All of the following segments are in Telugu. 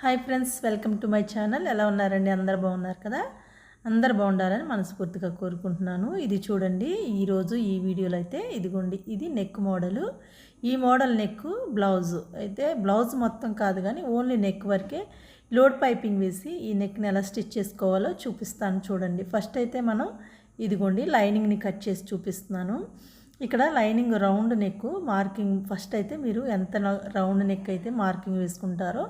Hi friends welcome to my channel. ఎలా ఉన్నారండి? అందరు బాగున్నారు కదా? అందరు బాగుండాలని మనస్ఫూర్తిగా కోరుకుంటున్నాను. ఇది చూడండి ఈరోజు ఈ వీడియోలో అయితే ఇదిగోండి ఇది నెక్ మోడలు. ఈ మోడల్ నెక్ బ్లౌజ్ అయితే బ్లౌజ్ మొత్తం కాదు కానీ ఓన్లీ నెక్ వరకే లోడ్ పైపింగ్ వేసి ఈ నెక్ని ఎలా స్టిచ్ చేసుకోవాలో చూపిస్తాను చూడండి. ఫస్ట్ అయితే మనం ఇదిగోండి లైనింగ్ని కట్ చేసి చూపిస్తున్నాను. ఇక్కడ lining round neck marking first అయితే మీరు ఎంత రౌండ్ నెక్ అయితే మార్కింగ్ వేసుకుంటారో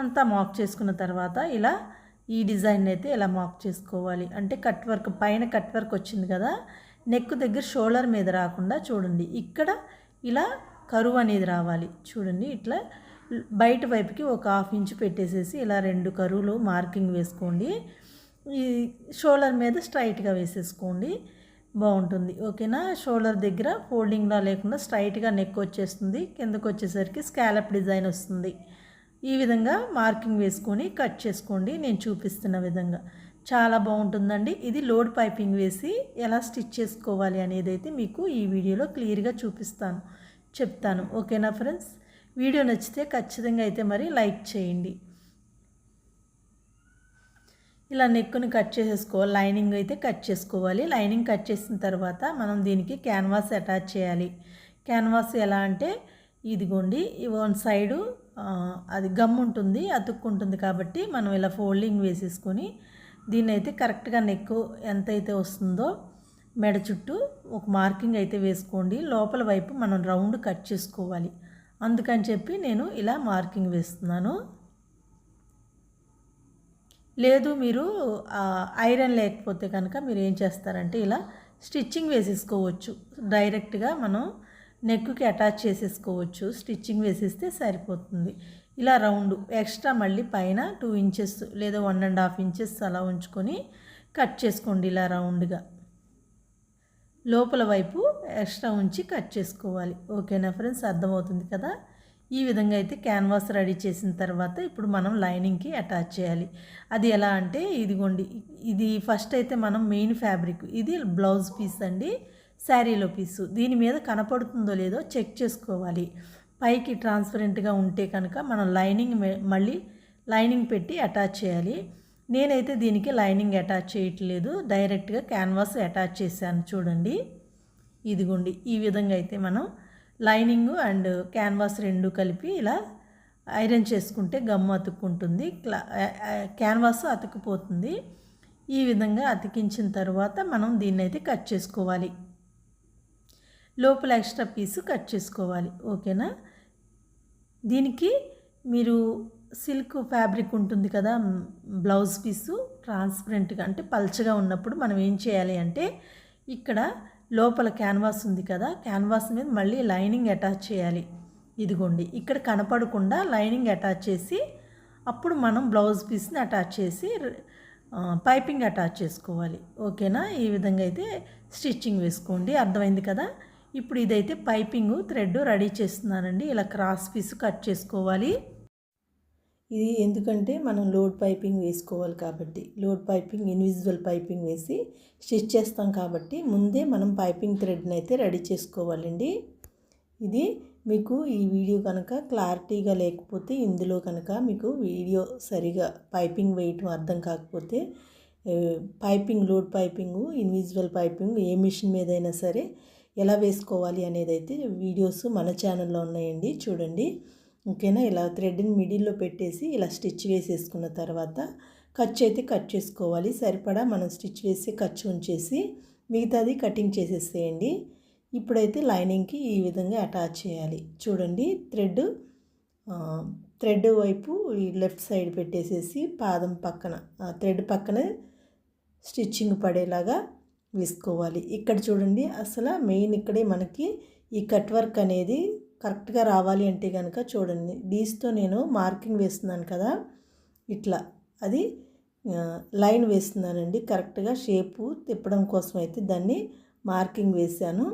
అంతా మాక్ చేసుకున్న తర్వాత ఇలా ఈ డిజైన్ అయితే ఇలా మాక్ చేసుకోవాలి? అంటే కట్ వర్క్ పైన కట్ వర్క్ వచ్చింది కదా నెక్ దగ్గర షోల్డర్ మీద రాకుండా చూడండి. ఇక్కడ ఇలా కరువు అనేది రావాలి. చూడండి ఇట్లా బయట వైపుకి ఒక హాఫ్ ఇంచ్ పెట్టేసేసి ఇలా రెండు కరువులు మార్కింగ్ వేసుకోండి. ఈ షోల్డర్ మీద స్ట్రైట్గా వేసేసుకోండి. బాగుంటుంది. ఓకేనా? షోల్డర్ దగ్గర ఫోల్డింగ్లా లేకుండా స్ట్రైట్గా నెక్ వచ్చేస్తుంది. కిందకు వచ్చేసరికి స్కాలప్ డిజైన్ వస్తుంది. ఈ విధంగా మార్కింగ్ వేసుకొని కట్ చేసుకోండి. నేను చూపిస్తున్న విధంగా. చాలా బాగుంటుందండి. ఇది లోడ్ పైపింగ్ వేసి ఎలా స్టిచ్ చేసుకోవాలి అనేది అయితే మీకు ఈ వీడియోలో క్లియర్గా చూపిస్తాను. చెప్తాను. ఓకేనా ఫ్రెండ్స్? వీడియో నచ్చితే ఖచ్చితంగా అయితే మరి లైక్ చేయండి. ఇలా నెక్కుని కట్ చేసేసుకోవాలి లైనింగ్ అయితే కట్ చేసుకోవాలి. లైనింగ్ కట్ చేసిన తర్వాత మనం దీనికి క్యాన్వాస్ అటాచ్ చేయాలి. క్యాన్వాస్ ఎలా అంటే ఇదిగోండి వన్ సైడు అది గమ్ ఉంటుంది అతుక్కుంటుంది కాబట్టి మనం ఇలా ఫోల్డింగ్ వేసేసుకొని దీన్ని అయితే కరెక్ట్గా నెక్ ఎంత అయితే వస్తుందో మెడ చుట్టూ ఒక మార్కింగ్ అయితే వేసుకోండి. లోపల వైపు మనం రౌండ్ కట్ చేసుకోవాలి. అందుకని చెప్పి నేను ఇలా మార్కింగ్ వేస్తున్నాను. లేదు మీరు ఐరన్ లేకపోతే కనుక మీరు ఏం చేస్తారంటే ఇలా స్టిచ్చింగ్ వేసేసుకోవచ్చు. డైరెక్ట్గా మనం నెక్కి అటాచ్ చేసేసుకోవచ్చు. స్టిచ్చింగ్ వేసేస్తే సరిపోతుంది. ఇలా రౌండ్ ఎక్స్ట్రా మళ్ళీ పైన టూ ఇంచెస్ లేదా వన్ అండ్ హాఫ్ ఇంచెస్ అలా ఉంచుకొని కట్ చేసుకోండి ఇలా రౌండ్గా. లోపల వైపు ఎక్స్ట్రా ఉంచి కట్ చేసుకోవాలి. ఓకేనా ఫ్రెండ్స్? అర్థమవుతుంది కదా? ఈ విధంగా అయితే క్యాన్వాస్ రెడీ చేసిన తర్వాత ఇప్పుడు మనం లైనింగ్కి అటాచ్ చేయాలి. అది ఎలా అంటే ఇదిగోండి ఇది ఫస్ట్ అయితే మనం మెయిన్ ఫ్యాబ్రిక్ ఇది బ్లౌజ్ పీస్ అండి. శారీలో పీసు. దీని మీద కనపడుతుందో లేదో చెక్ చేసుకోవాలి. పైకి ట్రాన్స్పరెంట్గా ఉంటే కనుక మనం లైనింగ్ మళ్ళీ లైనింగ్ పెట్టి అటాచ్ చేయాలి. నేనైతే దీనికి లైనింగ్ అటాచ్ చేయట్లేదు. డైరెక్ట్గా క్యాన్వాస్ అటాచ్ చేశాను చూడండి. ఇదిగోండి. ఈ విధంగా అయితే మనం లైనింగ్ అండ్ క్యాన్వాస్ రెండు కలిపి ఇలా ఐరన్ చేసుకుంటే గమ్ము అతుక్కుంటుంది. క్యాన్వాస్ అతుక్కుపోతుంది. ఈ విధంగా అతికించిన తర్వాత మనం దీన్ని అయితే కట్ చేసుకోవాలి. లోపల ఎక్స్ట్రా పీసు కట్ చేసుకోవాలి. ఓకేనా? దీనికి మీరు సిల్క్ ఫ్యాబ్రిక్ ఉంటుంది కదా బ్లౌజ్ పీసు ట్రాన్స్పరెంట్గా అంటే పల్చగా ఉన్నప్పుడు మనం ఏం చేయాలి అంటే ఇక్కడ లోపల క్యాన్వాస్ ఉంది కదా క్యాన్వాస్ మీద మళ్ళీ లైనింగ్ అటాచ్ చేయాలి. ఇదిగోండి ఇక్కడ కనపడకుండా లైనింగ్ అటాచ్ చేసి అప్పుడు మనం బ్లౌజ్ పీస్ని అటాచ్ చేసి పైపింగ్ అటాచ్ చేసుకోవాలి. ఓకేనా? ఈ విధంగా అయితే స్టిచ్చింగ్ వేసుకోండి. అర్థమైంది కదా? ఇప్పుడు ఇదైతే పైపింగ్ థ్రెడ్ రెడీ చేస్తున్నానండి. ఇలా క్రాస్ పీస్ కట్ చేసుకోవాలి. ఇది ఎందుకంటే మనం లోడ్ పైపింగ్ వేసుకోవాలి కాబట్టి. లోడ్ పైపింగ్ ఇన్విజిబుల్ పైపింగ్ వేసి స్టిచ్ చేస్తాం కాబట్టి ముందే మనం పైపింగ్ థ్రెడ్ని అయితే రెడీ చేసుకోవాలండి. ఇది మీకు ఈ వీడియో కనుక క్లారిటీగా లేకపోతే ఇందులో కనుక మీకు వీడియో సరిగా పైపింగ్ వేయటం అర్థం కాకపోతే piping load piping invisible piping ఏ మిషన్ మీదైనా సరే ఎలా వేసుకోవాలి అనేది అయితే వీడియోస్ మన ఛానల్లో ఉన్నాయండి చూడండి. ఓకేనా? ఇలా థ్రెడ్ని మిడిల్లో పెట్టేసి ఇలా స్టిచ్ వేసేసుకున్న తర్వాత ఖర్చు అయితే కట్ చేసుకోవాలి. సరిపడా మనం స్టిచ్ వేసి ఖర్చు ఉంచేసి మిగతాది కటింగ్ చేసేసేయండి. ఇప్పుడైతే లైనింగ్కి ఈ విధంగా అటాచ్ చేయాలి. చూడండి థ్రెడ్ థ్రెడ్ వైపు ఈ లెఫ్ట్ సైడ్ పెట్టేసేసి పాదం పక్కన థ్రెడ్ పక్కన స్టిచ్చింగ్ పడేలాగా వేసుకోవాలి ఇక్కడ చూడండి అసలు మెయిన్ ఇక్కడే మనకి ఈ కట్ వర్క్ అనేది కరెక్ట్గా రావాలి అంటే కనుక చూడండి డీస్తో నేను మార్కింగ్ వేస్తున్నాను కదా ఇట్లా. అది లైన్ వేస్తున్నానండి. కరెక్ట్గా షేపు తిప్పడం కోసం అయితే దాన్ని మార్కింగ్ వేసాను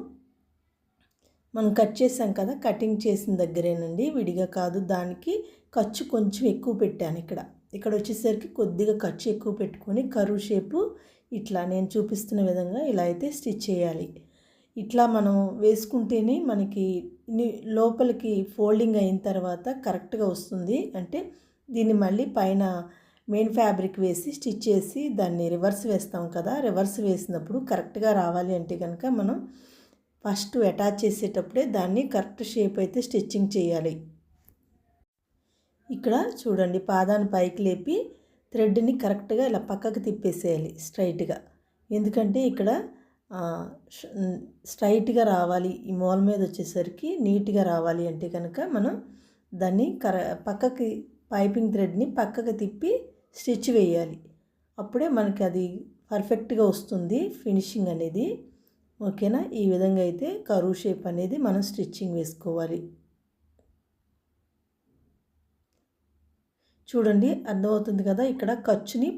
మనం కట్ చేసాం కదా కటింగ్ చేసిన దగ్గరేనండి. విడిగా కాదు దానికి ఖర్చు కొంచెం ఎక్కువ పెట్టాను ఇక్కడ. ఇక్కడ వచ్చేసరికి కొద్దిగా ఖర్చు ఎక్కువ పెట్టుకొని కరువు షేపు ఇట్లా నేను చూపిస్తున్న విధంగా ఇలా అయితే స్టిచ్ చేయాలి. ఇట్లా మనం వేసుకుంటేనే మనకి లోపలికి ఫోల్డింగ్ అయిన తర్వాత కరెక్ట్గా వస్తుంది. అంటే దీన్ని మళ్ళీ పైన మెయిన్ ఫ్యాబ్రిక్ వేసి స్టిచ్ చేసి దాన్ని రివర్స్ వేస్తాం కదా రివర్స్ వేసినప్పుడు కరెక్ట్గా రావాలి అంటే కనుక మనం ఫస్ట్ అటాచ్ చేసేటప్పుడే దాన్ని కరెక్ట్ షేప్ అయితే స్టిచ్చింగ్ చేయాలి. ఇక్కడ చూడండి పాదాన్ని పైకి లేపి థ్రెడ్ని కరెక్ట్గా ఇలా పక్కకు తిప్పేసేయాలి స్ట్రైట్గా. ఎందుకంటే ఇక్కడ స్ట్రైట్గా రావాలి. ఈ మూల మీద వచ్చేసరికి నీట్గా రావాలి అంటే కనుక మనం దాన్ని కర పక్కకి పైపింగ్ థ్రెడ్ని పక్కకు తిప్పి స్టిచ్ వేయాలి. అప్పుడే మనకి అది పర్ఫెక్ట్గా వస్తుంది ఫినిషింగ్ అనేది. ఓకేనా? ఈ విధంగా అయితే కరువు షేప్ అనేది మనం స్టిచ్చింగ్ వేసుకోవాలి. చూడండి అర్థమవుతుంది కదా ఇక్కడ ఖర్చుని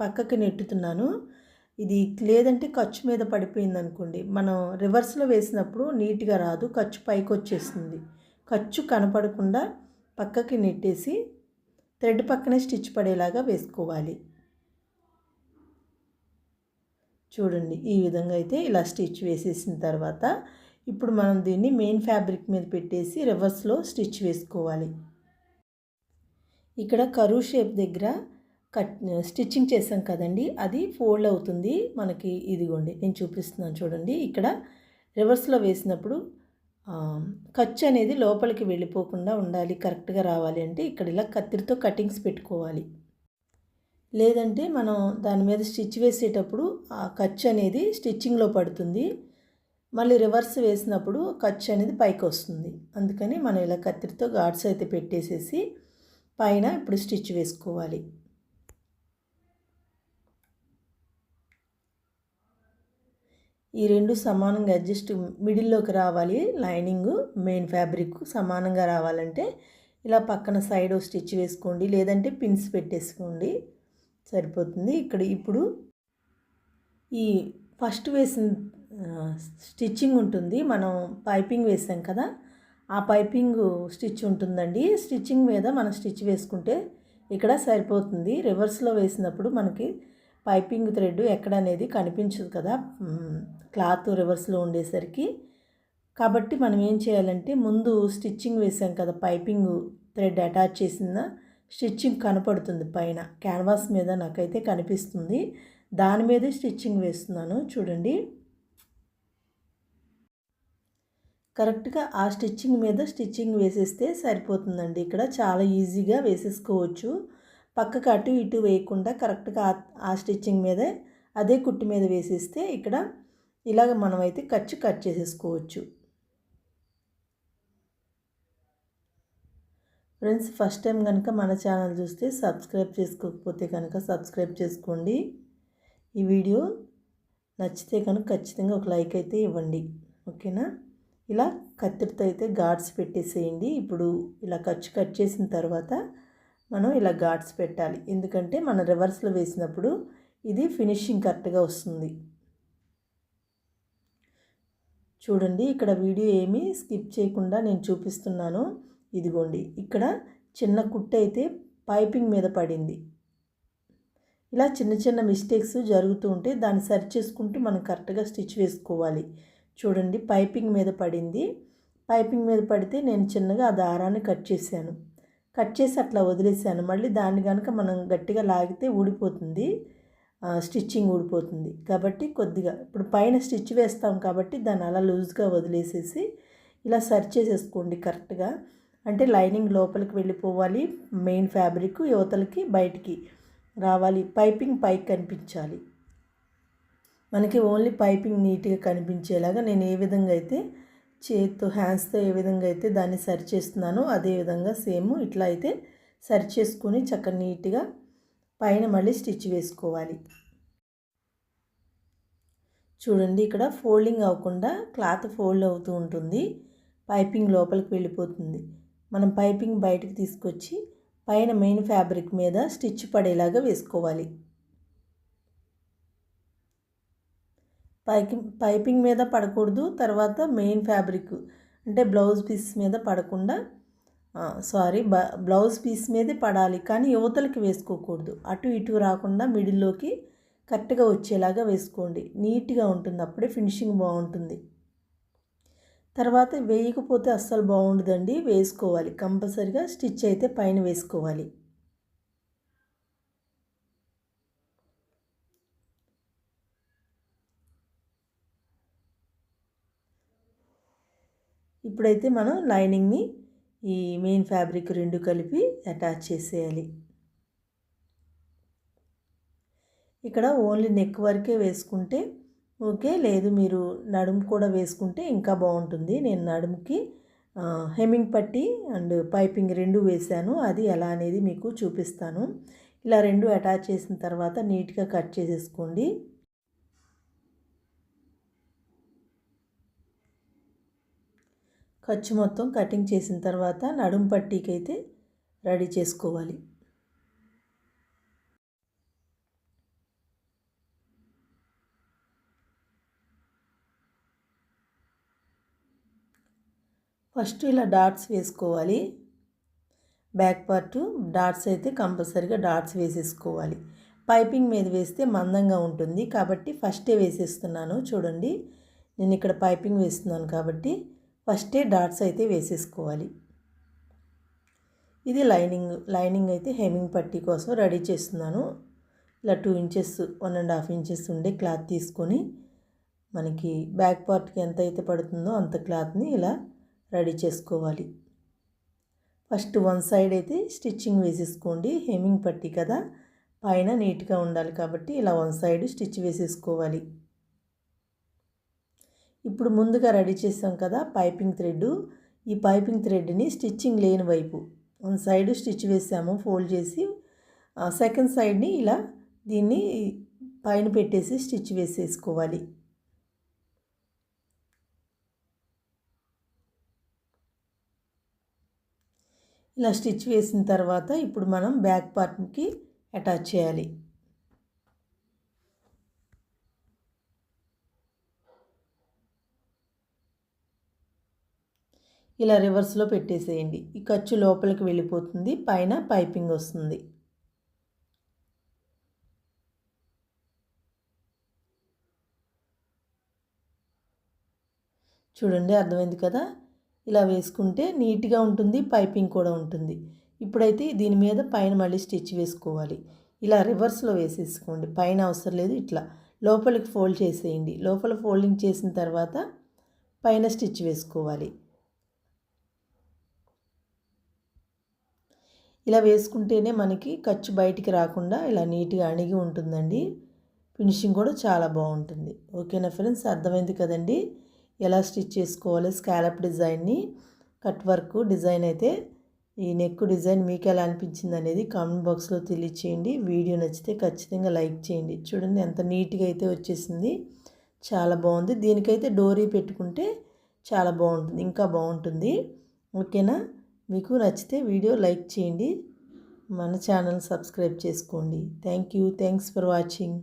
పక్కకి నెట్టుతున్నాను. ఇది లేదంటే ఖర్చు మీద పడిపోయింది అనుకోండి మనం రివర్స్లో వేసినప్పుడు నీట్గా రాదు ఖర్చు పైకి వచ్చేస్తుంది ఖర్చు కనపడకుండా పక్కకి నెట్టేసి థ్రెడ్ పక్కనే స్టిచ్ పడేలాగా వేసుకోవాలి. చూడండి ఈ విధంగా అయితే ఇలా స్టిచ్ వేసేసిన తర్వాత ఇప్పుడు మనం దీన్ని మెయిన్ ఫ్యాబ్రిక్ మీద పెట్టేసి రివర్స్లో స్టిచ్ వేసుకోవాలి. ఇక్కడ కరువు షేప్ దగ్గర కట్ స్టిచ్చింగ్ చేసాం కదండి. అది ఫోల్డ్ అవుతుంది మనకి. ఇదిగోండి నేను చూపిస్తున్నాను చూడండి. ఇక్కడ రివర్స్లో వేసినప్పుడు ఖర్చు అనేది లోపలికి వెళ్ళిపోకుండా ఉండాలి కరెక్ట్గా రావాలి అంటే ఇక్కడ ఇలా కత్తిరితో కటింగ్స్ పెట్టుకోవాలి. లేదంటే మనం దాని మీద స్టిచ్ వేసేటప్పుడు ఆ ఖర్చు అనేది స్టిచ్చింగ్లో పడుతుంది. మళ్ళీ రివర్స్ వేసినప్పుడు ఖర్చు అనేది పైకి వస్తుంది. అందుకని మనం ఇలా కత్తిరితో గాడ్స్ అయితే పెట్టేసేసి పైన ఇప్పుడు స్టిచ్ వేసుకోవాలి. ఈ రెండు సమానంగా అడ్జస్ట్ మిడిల్లోకి రావాలి. లైనింగ్ మెయిన్ ఫ్యాబ్రిక్ సమానంగా రావాలంటే ఇలా పక్కన సైడ్ స్టిచ్ వేసుకోండి. లేదంటే పిన్స్ పెట్టేసుకోండి. సరిపోతుంది. ఇక్కడ ఇప్పుడు ఈ ఫస్ట్ వేసిన స్టిచ్చింగ్ ఉంటుంది. మనం పైపింగ్ వేసాం కదా ఆ పైపింగ్ స్టిచ్ ఉంటుందండి. స్టిచ్చింగ్ మీద మనం స్టిచ్ వేసుకుంటే ఇక్కడ సరిపోతుంది. రివర్స్లో వేసినప్పుడు మనకి పైపింగ్ థ్రెడ్ ఎక్కడ అనేది కనిపించదు కదా. క్లాత్ రివర్స్లో ఉండేసరికి. కాబట్టి మనం ఏం చేయాలంటే ముందు స్టిచ్చింగ్ వేసాం కదా పైపింగ్ థ్రెడ్ అటాచ్ చేసిన స్టిచ్చింగ్ కనపడుతుంది పైన. క్యాన్వాస్ మీద నాకైతే కనిపిస్తుంది. దాని మీదే స్టిచ్చింగ్ వేస్తున్నాను. చూడండి. కరెక్ట్గా ఆ స్టిచ్చింగ్ మీద స్టిచ్చింగ్ వేసేస్తే సరిపోతుందండి. ఇక్కడ చాలా ఈజీగా వేసేసుకోవచ్చు. పక్కకు అటు ఇటు వేయకుండా కరెక్ట్గా ఆ స్టిచ్చింగ్ మీదే అదే కుట్టు మీద వేసేస్తే ఇక్కడ ఇలాగ మనమైతే ఖర్చు కట్ చేసేసుకోవచ్చు. ఫ్రెండ్స్ ఫస్ట్ టైం కనుక మన ఛానల్ చూస్తే సబ్స్క్రైబ్ చేసుకోకపోతే కనుక సబ్స్క్రైబ్ చేసుకోండి. ఈ వీడియో నచ్చితే కనుక ఖచ్చితంగా ఒక లైక్ అయితే ఇవ్వండి. ఓకేనా? ఇలా కత్తిరితో అయితే ఘాట్స్ పెట్టేసేయండి. ఇప్పుడు ఇలా ఖర్చు కట్ చేసిన తర్వాత మనం ఇలా ఘాట్స్ పెట్టాలి. ఎందుకంటే మన రివర్స్లో వేసినప్పుడు ఇది ఫినిషింగ్ కరెక్ట్గా వస్తుంది. చూడండి ఇక్కడ వీడియో ఏమీ స్కిప్ చేయకుండా నేను చూపిస్తున్నాను. ఇదిగోండి ఇక్కడ చిన్న కుట్ట అయితే పైపింగ్ మీద పడింది. ఇలా చిన్న చిన్న మిస్టేక్స్ జరుగుతూ ఉంటే దాన్ని సరి చేసుకుంటూ మనం కరెక్ట్గా స్టిచ్ వేసుకోవాలి. చూడండి పైపింగ్ మీద పడింది. పైపింగ్ మీద పడితే నేను చిన్నగా ఆ దారాన్ని కట్ చేశాను. కట్ చేసి అట్లా వదిలేసాను మళ్ళీ దాన్ని కనుక మనం గట్టిగా లాగితే ఊడిపోతుంది. స్టిచ్చింగ్ ఊడిపోతుంది. కాబట్టి కొద్దిగా ఇప్పుడు పైన స్టిచ్ వేస్తాం కాబట్టి దాన్ని అలా లూజ్గా వదిలేసేసి ఇలా సర్చ్ చేసేసుకోండి కరెక్ట్గా. అంటే లైనింగ్ లోపలికి వెళ్ళిపోవాలి మెయిన్ ఫ్యాబ్రిక్ యువతలకి బయటికి రావాలి పైపింగ్ పైకి కనిపించాలి. మనకి ఓన్లీ పైపింగ్ నీట్గా కనిపించేలాగా నేను ఏ విధంగా అయితే చేతితో హ్యాండ్స్తో ఏ విధంగా అయితే దాన్ని సరి చేస్తున్నానో అదే విధంగా సేమ్ ఇట్లా అయితే సరి చేసుకొని చక్కగా నీట్గా పైన మళ్ళీ స్టిచ్ వేసుకోవాలి. చూడండి ఇక్కడ ఫోల్డింగ్ అవ్వకుండా క్లాత్ ఫోల్డ్ అవుతూ ఉంటుంది. పైపింగ్ లోపలికి వెళ్ళిపోతుంది. మనం పైపింగ్ బయటకు తీసుకొచ్చి పైన మెయిన్ ఫ్యాబ్రిక్ మీద స్టిచ్ పడేలాగా వేసుకోవాలి. పైకి పైపింగ్ మీద పడకూడదు. తర్వాత మెయిన్ ఫ్యాబ్రిక్ అంటే బ్లౌజ్ పీస్ మీద పడకుండా సారీ బ బ్లౌజ్ పీస్ మీదే పడాలి. కానీ యువతలకి వేసుకోకూడదు. అటు ఇటు రాకుండా మిడిల్లోకి కరెక్ట్గా వచ్చేలాగా వేసుకోండి. నీట్గా ఉంటుంది. అప్పుడే ఫినిషింగ్ బాగుంటుంది. తర్వాత వేయకపోతే అస్సలు బాగుండదండి. వేసుకోవాలి. కంపల్సరిగా స్టిచ్ అయితే పైన వేసుకోవాలి. ఇప్పుడైతే మనం లైనింగ్ని ఈ మెయిన్ ఫ్యాబ్రిక్ రెండు కలిపి అటాచ్ చేసేయాలి. ఇక్కడ ఓన్లీ నెక్ వరకే వేసుకుంటే ఓకే లేదు మీరు నడుము కూడా వేసుకుంటే ఇంకా బాగుంటుంది. నేను నడుముకి హెమ్మింగ్ పట్టి అండ్ పైపింగ్ రెండు వేసాను అది ఎలా అనేది మీకు చూపిస్తాను. ఇలా రెండు అటాచ్ చేసిన తర్వాత నీట్గా కట్ చేసేసుకోండి. ఖర్చు మొత్తం కటింగ్ చేసిన తర్వాత నడుము పట్టీకైతే అయితే రెడీ చేసుకోవాలి. ఫస్ట్ ఇలా డాట్స్ వేసుకోవాలి. బ్యాక్ పార్ట్ డాట్స్ అయితే కంపల్సరీగా డాట్స్ వేసేసుకోవాలి. పైపింగ్ మీద వేస్తే మందంగా ఉంటుంది కాబట్టి ఫస్టే వేసేస్తున్నాను. చూడండి నేను ఇక్కడ పైపింగ్ వేస్తున్నాను కాబట్టి ఫస్టే డాట్స్ అయితే వేసేసుకోవాలి. ఇది లైనింగ్ లైనింగ్ అయితే హెమింగ్ పట్టీ కోసం రెడీ చేస్తున్నాను. ఇలా two inches one and half inches ఉండే క్లాత్ తీసుకొని మనకి బ్యాక్ పార్ట్కి ఎంత అయితే పడుతుందో అంత క్లాత్ని ఇలా రెడీ చేసుకోవాలి. ఫస్ట్ వన్ సైడ్ అయితే స్టిచ్చింగ్ వేసేసుకోండి. హెమింగ్ పట్టి కదా పైన నీట్గా ఉండాలి కాబట్టి ఇలా వన్ సైడ్ స్టిచ్ వేసేసుకోవాలి. ఇప్పుడు ముందుగా రెడీ చేసాం కదా పైపింగ్ థ్రెడ్ ఈ పైపింగ్ థ్రెడ్ని స్టిచ్చింగ్ లేని వైపు వన్ సైడ్ స్టిచ్ వేసాము ఫోల్డ్ చేసి. సెకండ్ సైడ్ని ఇలా దీన్ని పైన పెట్టేసి స్టిచ్ వేసేసుకోవాలి. ఇలా స్టిచ్ వేసిన తర్వాత ఇప్పుడు మనం బ్యాక్ పార్ట్కి అటాచ్ చేయాలి. ఇలా రివర్స్లో పెట్టేసేయండి. ఈ ఖర్చు లోపలికి వెళ్ళిపోతుంది. పైన పైపింగ్ వస్తుంది. చూడండి అర్థమైంది కదా? ఇలా వేసుకుంటే నీట్గా ఉంటుంది పైపింగ్ కూడా ఉంటుంది. ఇప్పుడైతే దీని మీద పైన మళ్ళీ స్టిచ్ వేసుకోవాలి. ఇలా రివర్స్లో వేసేసుకోండి. పైన అవసరం లేదు ఇట్లా. లోపలికి ఫోల్డ్ చేసేయండి. లోపల ఫోల్డింగ్ చేసిన తర్వాత పైన స్టిచ్ వేసుకోవాలి. ఇలా వేసుకుంటేనే మనకి ఖర్చు బయటికి రాకుండా ఇలా నీట్గా అణిగి ఉంటుందండి. ఫినిషింగ్ కూడా చాలా బాగుంటుంది. ఓకేనా ఫ్రెండ్స్? అర్థమైంది కదండి? ఎలా స్టిచ్ చేసుకోవాలి? స్కాలప్ డిజైన్ని కట్ వర్క్ డిజైన్ అయితే ఈ నెక్ డిజైన్ మీకు ఎలా అనిపించింది అనేది కామెంట్ బాక్స్లో తెలియచేయండి. వీడియో నచ్చితే ఖచ్చితంగా లైక్ చేయండి. చూడండి ఎంత నీట్గా అయితే వచ్చేసింది. చాలా బాగుంది. దీనికైతే డోరీ పెట్టుకుంటే చాలా బాగుంటుంది. ఇంకా బాగుంటుంది. ఓకేనా? మీకు నచ్చితే వీడియో లైక్ చేయండి. మన ఛానల్ సబ్స్క్రైబ్ చేసుకోండి. Thank you. Thanks for watching.